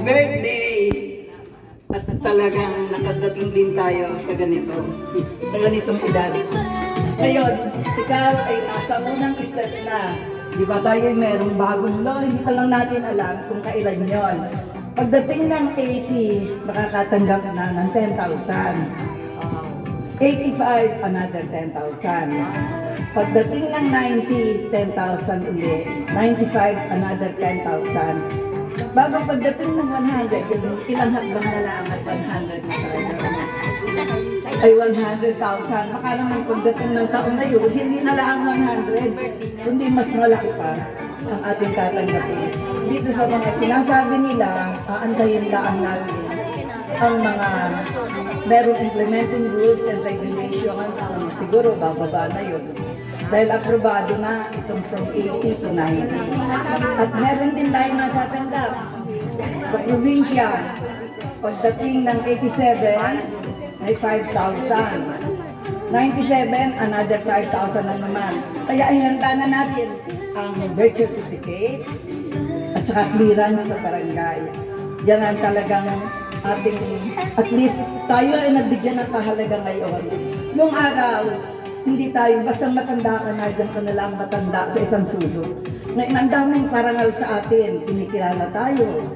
birthday! At talagang nakadating din tayo sa ganito, sa ganitong edad. Ngayon, ikaw ay nasa unang step na. Di ba tayo ay merong bagong law, hindi pa lang natin alam kung kailan yon. Pagdating ng 80, makakatanggap na ng 10,000. 85, another 10,000. Pagdating ng 90, 10,000 uli. 95, another 10,000. Bago pagdating ng 100, yung ilang hakbang na lang at 100 na tayo. Ay 100,000. Baka naman pagdating ng taon na yun, hindi na lang 100, kundi mas malaki pa ang ating tatanggapin. Dito sa mga sinasabi nila, aantayin lang natin ang mga merong implementing rules and regulations siguro bababa na yun. Dahil aprobado na itong from 80 to 90. At meron din tayo natatanggap sa probinsya. Pagdating ng 87, may 5,000. 97, another 5,000 na naman. Kaya ay handa na natin ang birth certificate at saka clearance sa barangay. Yan ang talagang ating, at least tayo ay nagbigyan ng kahalaga ngayon. Nung araw, hindi tayo, basta matanda ka na, dyan ka na lang matanda sa isang sulok. Ngayon, ang daming parangal sa atin, kinikilala tayo.